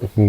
อื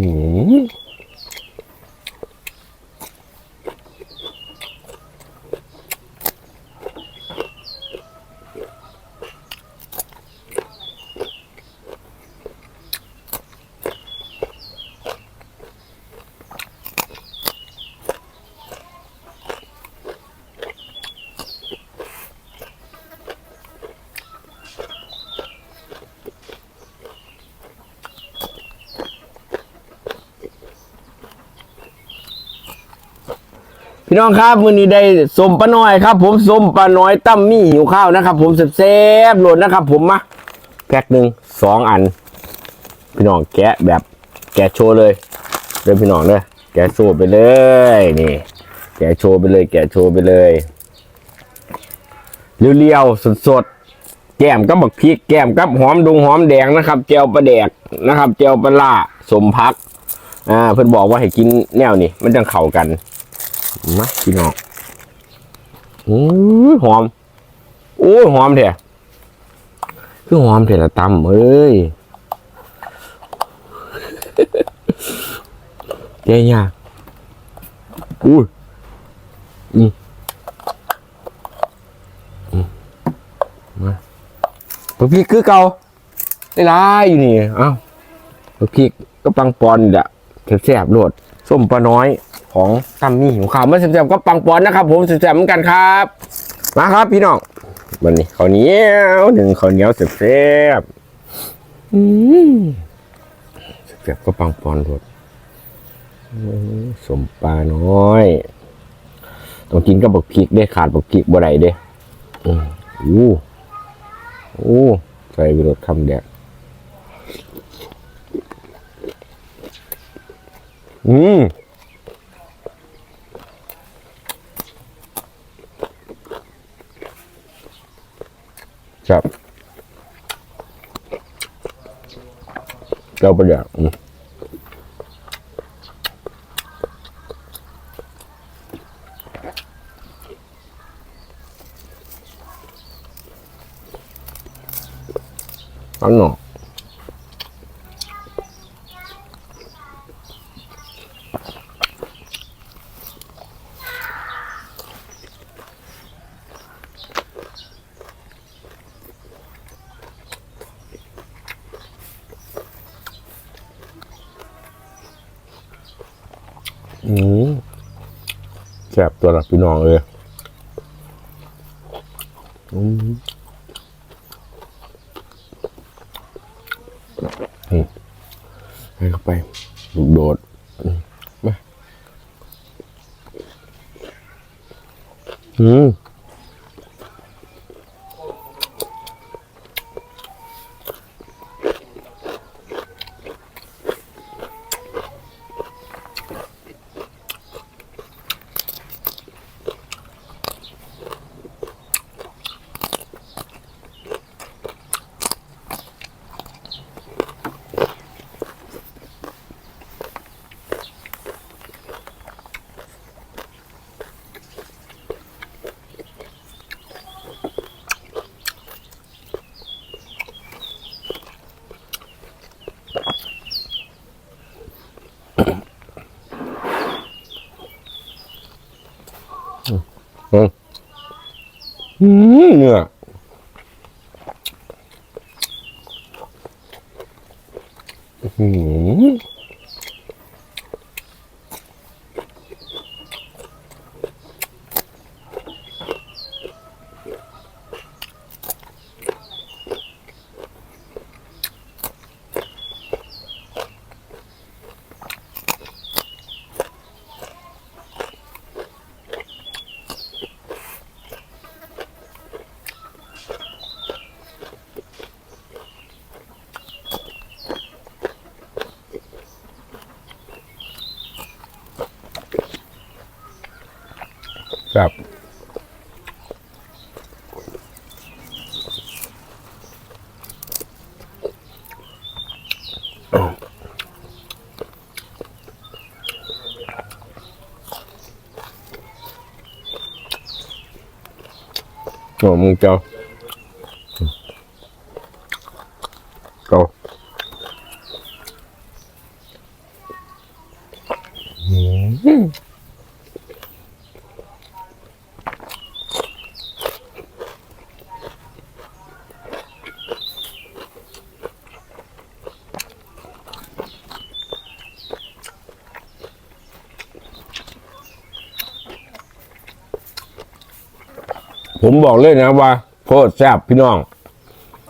พี่น้องครับมื้อนี้ได้สมปลาน้อยครับ ผมสมปลาน้อยตั้มมี่หิวข้าวนะครับ ผมแซ่บๆโหลดนะครับ ผมมาแพ็คหนึ่งสองอัน พี่น้องแกะแบบแกะโชว์เลยเด้อพี่น้องเด้อแกะโชว์ไปเลยนี่ แกะโชว์ไปเลย แกะโชว์ไปเลยเรียวๆสดๆแก้มกับบักพริกแก้มกับหอมดงหอมแดงนะครับเจียวปลาแดกนะครับเจียวปลาล่าสมพักอ่าเพิ่นบอกว่าให้กินแนวนี้มันจังเข้ากัน มาพี่น้องอู้หอมโอ้ยหอมแท้คือหอมแท้ละตำเอ้ยแกยาอุ้ยอืมมาพี่คือเก่าได้หลายอยู่นี่ เอ้าพี่ก็ปังปอนนี่แหละแซ่บๆโลดส้มปลาน้อย ของตัมมี่ของข่าวมาแซ่บๆก็ปังปอนนะครับ ผมแซ่บๆเหมือนกันครับ มาครับพี่น้องวันนี้ข้าวเหนียวหนึ่งข้าวเหนียวแซ่บๆอืมแซ่บๆก็ปังปอนโลดสมปลาน้อยต้องกินกับบักพริกได้ขาดบักพริกบ่ได้เด้อู้อู้ใส่ไปรสคำแดกอืม จับเจ้าประเดี๋ยวอืมอันเนา อืมแสบตัวละพี่น้องเลยอืมให้เข้าไปโดดมาอืมอืม อืมเนื้ออืม ครับโอ้มึงเจ้าเจ้า ผมบอกเลยนะว่าโคตรแซ่บพี่น้อง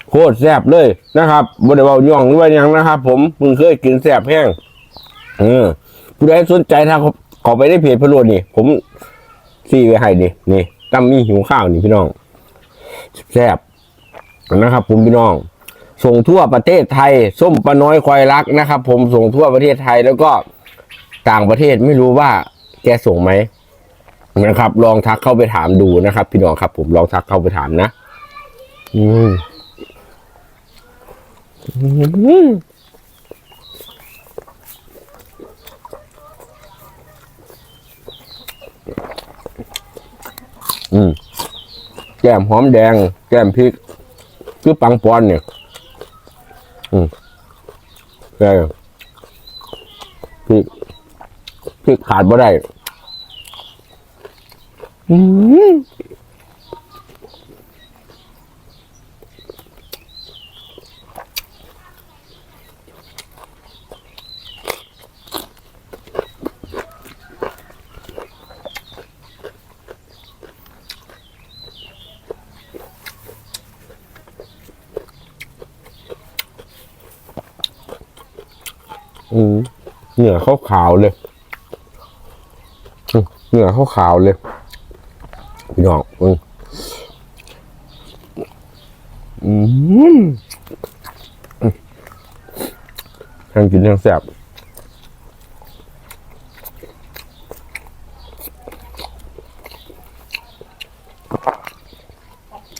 โคตรแซ่บเลยนะครับบริวารย่องหรือว่ายังนะครับ ผมมึงเคยกินแซ่บแห้งเออผู้ใดสนใจถ้าเขาขอไปได้เพจพะโลนี่ ผมซีไว้ให้นี่นี่ตั้มมีหิวข้าวนี่พี่น้องแซ่บนะครับ ผมพี่น้อง ส่งทั่วประเทศไทย ส้มปลาน้อยควายรักนะครับ ผมส่งทั่วประเทศไทยแล้วก็ต่างประเทศไม่รู้ว่าแกส่งไหม นะครับ ลองทักเข้าไปถามดูนะครับ พี่น้องครับ ผมลองทักเข้าไปถามนะ อืมอืมอืมแก้มหอมแดง แก้มพริก คือปังปอนเนี่ย อืมใช่พริกพริกขาดบ่ได้ อืมเหนือขาวขาวๆเลย เหนือขาวขาวๆเลย พี่น้องอืมอืมทั้งกินทั้งแซ่บ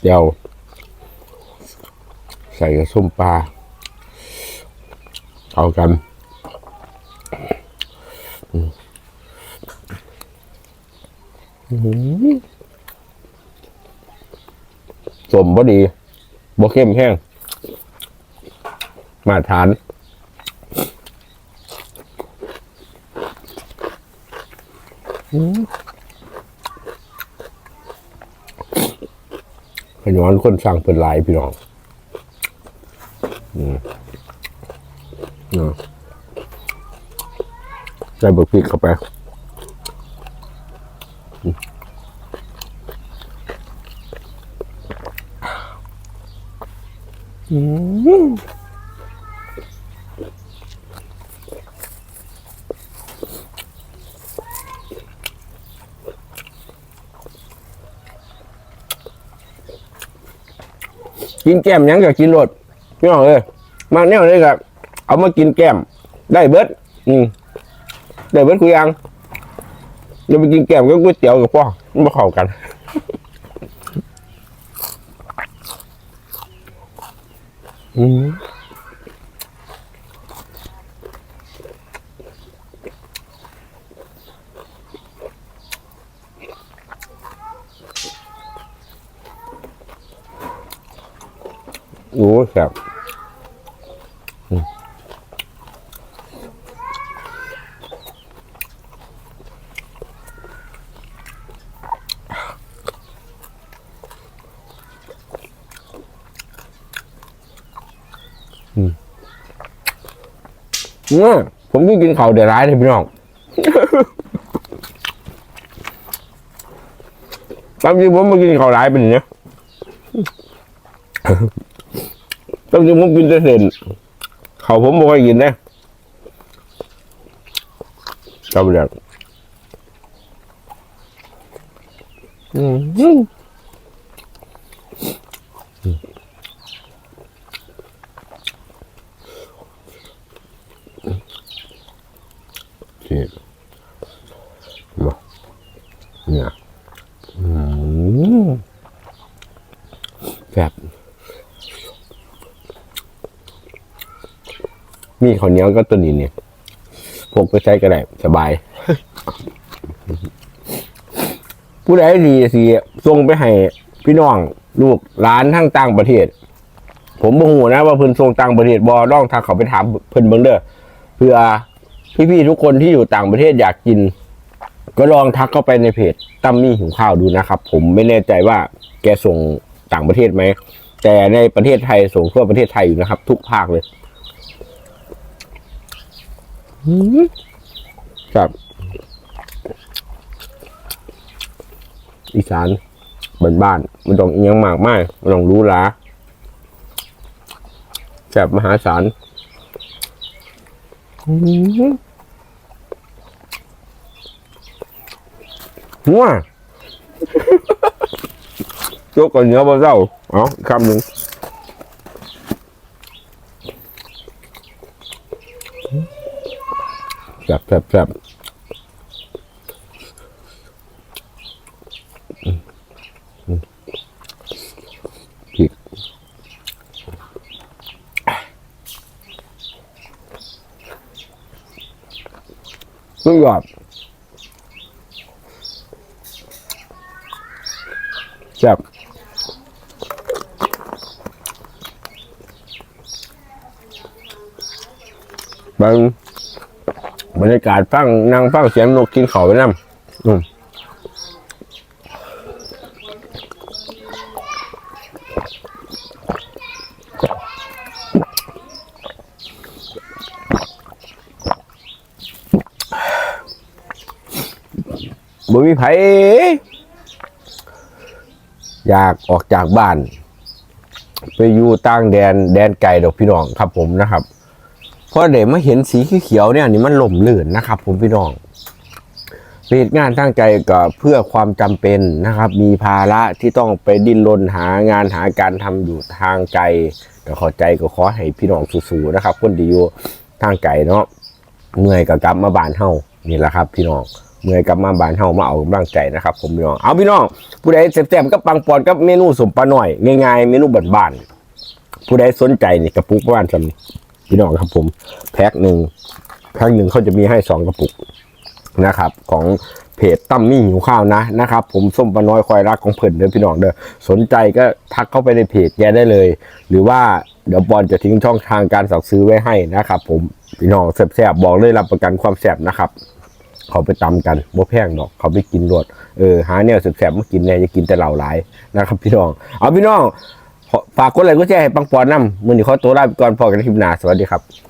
เดี๋ยวใส่กระส้มปลา เอากันอืม สมบ่ดีบ่เข้มแห้ง มาตรฐานอืมขย้อนคนสั่งเป็นหลายพี่น้องเนาะใส่บะพริกเข้าไปอืมอืม กินแก้มยังกับกินรสพี่น้องเอ้ยมาแนวนี้กับเอามากินแก้ม ได้เบิดอืมได้เบิดกูยังเดี๋ยวไปกินแก้มก็ก๋วยเตี๋ยวกับพ่อมันมาเข้ากัน อืมโอ้แซ่บ เนี่ยผมก็กินข้าวเดือดร้ายเลยพี่น้องตามจริงผมมากินข้าวร้ายเป็นย่างเนี้ยตามจริงผมกินแต่เส้นข้าวผมไม่ค่อยกินนะข้าวเดือดอืม เนี่ยอืมแบบมีข้าวเหนียวก็ตัวนี้เนี่ยพกไปใช้ก็ได้สบาย ผู้ใดดีสิส่งไปให้พี่น้องลูกหลานทั้งต่างประเทศ ผมบ่ฮู้นะว่าเพิ่นส่งต่างประเทศบ่ลองทักเขาไปถามเพิ่นเบิ่งเด้อเพื่อพี่ๆทุกคนที่อยู่ต่างประเทศอยากกิน ก็ลองทักเข้าไปในเพจตั้มมี่หิวข้าวดูนะครับ ผมไม่แน่ใจว่าแกส่งต่างประเทศไหม แต่ในประเทศไทยส่งทั่วประเทศไทยอยู่นะครับ ทุกภาคเลยอืมครับอีสานบ้านๆไม่ต้องอิหยังมากมายไม่ต้องรู้หลาแซ่บมหาศาลอื้อ หือหัวยกก่อนเนื้อบ่เจ้าเอาอีกคำหนึ่งแซ่บแซ่บแซ่บอืมอืมพริกสุดยอดแซ่บ บางบรรยากาศฟังนั่งฟังเสียงนกกินเขาวไปนั่อืมบ่มีไผอยากออกจากบ้าน ไปอยู่ต่างแดนแดนไกลดอกพี่น้องครับผมนะครับ พราะเดี๋ยวมาเห็นสีเขียวเนี่ยนี่มันหล่มลื่นนะครับ ผมพี่น้องเหตุงานตั้งใจก็เพื่อความจำเป็นนะครับ มีภาระที่ต้องไปดิ้นรนหางานหาการทำอยู่ทางไกลก็เขอใจก็ขอให้พี่น้องสู้ๆนะครับคนที่อยู่ทางไกลเนาะเมื่อยก็กลับมาบานเฮานี่แหละครับ พี่น้องเมื่อยกลับมาบานเฮามาเอากำลังใจนะครับ ผมพี่น้องเอาพี่น้อง ผู้ใดแซ่บๆก็ปังปอนกับเมนูสมปลาหน่อยง่ายๆเมนูบ้านๆผู้ใดสนใจนี่กระปุกประมาณสำนี้ พี่น้องครับผมแพ็คหนึ่งแพ็คหนึ่งเขาจะมีให้สองกระปุกนะครับ ของเพจตั้มมี่หิวข้าวนะนะครับ ผมส้มปลาน้อยคอยรักของเพิ่นเด้อพี่น้องเด้อสนใจก็ทักเข้าไปในเพจแกได้เลย หรือว่าเดี๋ยวบอลจะทิ้งช่องทางการสั่งซื้อไว้ให้นะครับ ผมพี่น้องแซ่บๆบอกเลยรับประกันความแซ่บนะครับเขาไปตำกันบ่แพงดอกเขาไปกินรวดเออหาแนวแซ่บๆมากินแน่จะกินแต่เหล่าหลายนะครับ พี่น้องเอาพี่น้อง ฝากกดไลค์กดแชร์ให้ปังปอนน้ำมือนี้ขอตัวลาไปก่อนพอกันในคลิปหน้าสวัสดีครับ